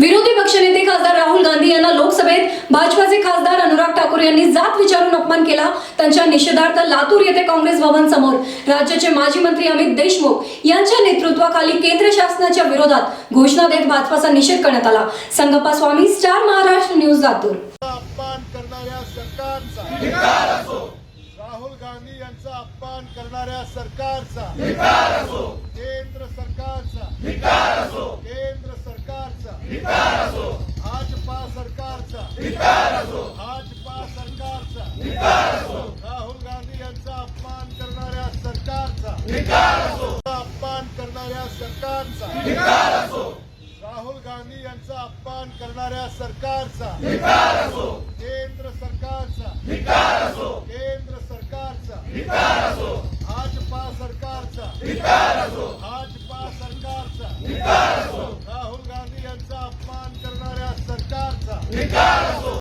विरोधी पक्षनेते खासदार राहुल गांधी यांना लोकसभेत भाजपाचे खासदार अनुराग ठाकूर यांनी जात विचारून अपमान केला. त्यांच्या निषेधार्थ लातूर येथे काँग्रेस भवन समोर राज्याचे माजी मंत्री अमित देशमुख यांच्या नेतृत्वाखाली केंद्र शासनाच्या विरोधात घोषणा देत भाजपाचा निषेध करण्यात आला. Sangappa Swami star Maharashtra news Latur. अपमान करणाऱ्या सरकारचा. राहुल गांधी यांचा अपमान करणाऱ्या सरकारचा केंद्र सरकारचा केंद्र असो भाजपा सरकारचा. भाजपा सरकारचा. राहुल गांधी यांचा अपमान करणाऱ्या सरकारचा. अपमान करणाऱ्या सरकारचा. राहुल गांधी यांचा अपमान करणाऱ्या सरकारचा. केंद्र सरकारचा. केंद्र सरकारचा. भाजपा सरकारचा. भाजपा सरकारचा. अपमान करणाऱ्या सरकारचा.